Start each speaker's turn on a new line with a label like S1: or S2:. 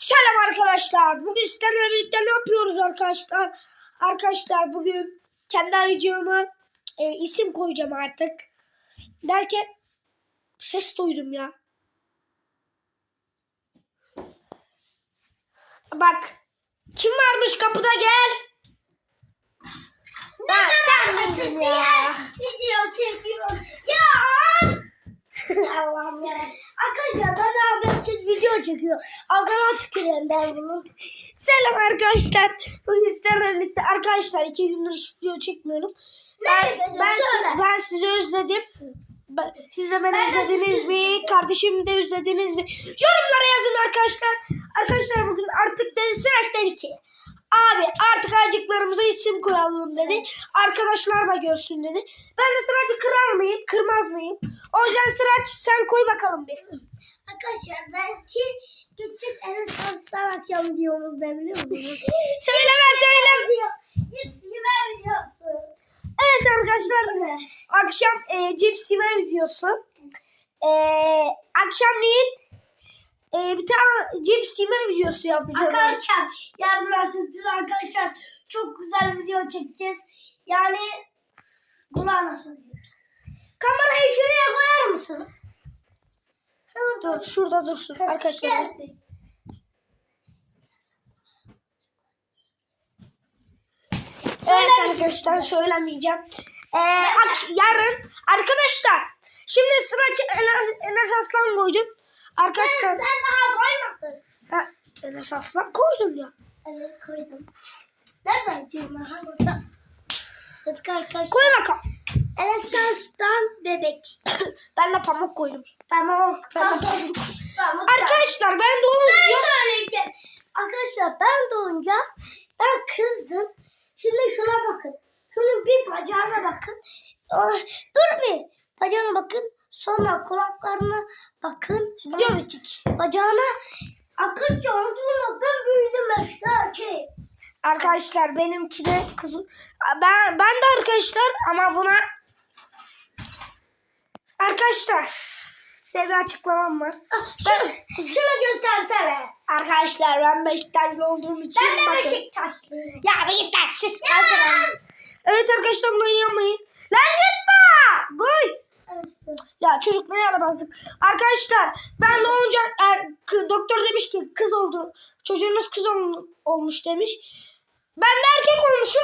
S1: Selam arkadaşlar. Bugün sizlerle birlikte ne yapıyoruz arkadaşlar? Arkadaşlar bugün kendi ayıcığıma e, isim koyacağım artık. Derken ses duydum ya. Bak. Kim varmış kapıda gel. Ha, sen misin ya?
S2: Video çekiyorum. Ya! Allah'ım ya. Arkadaşlar ben habersiz video çekiyor. Ağzına tükürüyorum ben bunu.
S1: Selam arkadaşlar. Bugün sizlerle birlikte arkadaşlar iki gündür video çekmiyorum.
S2: Ne
S1: Ben, ben, ben sizi özledim. Ben, siz de beni
S2: Ben
S1: özlediniz mi? Kardeşimi de özlediniz mi? Yorumlara yazın arkadaşlar. Arkadaşlar bugün artık dedi Sıraç dedi ki Abi artık acıklarımıza isim koyalım dedi. Arkadaşlar da görsün dedi. Ben de Sıraç'ı kırar mıyım? Kırmaz mıyım? O yüzden Sıraç sen koy bakalım bir.
S2: Arkadaşlar belki küçük Enes Aslan akşam videomuzda biliyor musunuz?
S1: Söyleme söyleme.
S2: Cips yeme videosu.
S1: Evet arkadaşlar akşam e, cips yeme videosu. E, akşamleyin e, bir tane cips yeme videosu yapacağız.
S2: Arkadaşlar yarın sürpriz arkadaşlar çok güzel video çekeceğiz. Yani kulağına sana. Kamerayı şuraya koyar mısın?
S1: Dur şurada dursun arkadaşlar.
S2: Gel.
S1: bekleyin. Evet arkadaşlar söylemeyeceğim. Ee, ak- yarın arkadaşlar şimdi sıra Enes, Enes Aslan koydum. Arkadaşlar
S2: Ben daha koymadım.
S1: ha, Enes Aslan koydum ya.
S2: Evet koydum. Nereden ben? Burada. Evet arkadaşlar.
S1: Koy bakalım.
S2: Evet sastan bebek.
S1: ben de pamuk koydum.
S2: Pamuk.
S1: Pamuk.
S2: Pamuk.
S1: Arkadaşlar ben
S2: Ben
S1: doğunca
S2: söyleyeceğim. Arkadaşlar ben doğunca ben kızdım. Şimdi şuna bakın. Şunun bir bacağına bakın. Ah, Dur bir. Bacağına bakın. Sonra kulaklarına bakın.
S1: bitecek.
S2: Bacağına akınca onunla ben büyüdüm eşler ki.
S1: Arkadaşlar benimki de kız ben ben de arkadaşlar ama buna arkadaşlar size bir açıklamam var.
S2: Ah, Şunu, şunu göstersene.
S1: Arkadaşlar ben Beşiktaşlı olduğum için
S2: Ben de
S1: bakın.
S2: Beşiktaşlıyım.
S1: Ya lan siz. Evet arkadaşlar bunu yapmayın. Lan gitme. Koy. Ya çocuk ne yaramazlık. Arkadaşlar ben doğunca er, doktor demiş ki kız oldu. Çocuğunuz kız ol- olmuş demiş. Ben de erkek olmuşum.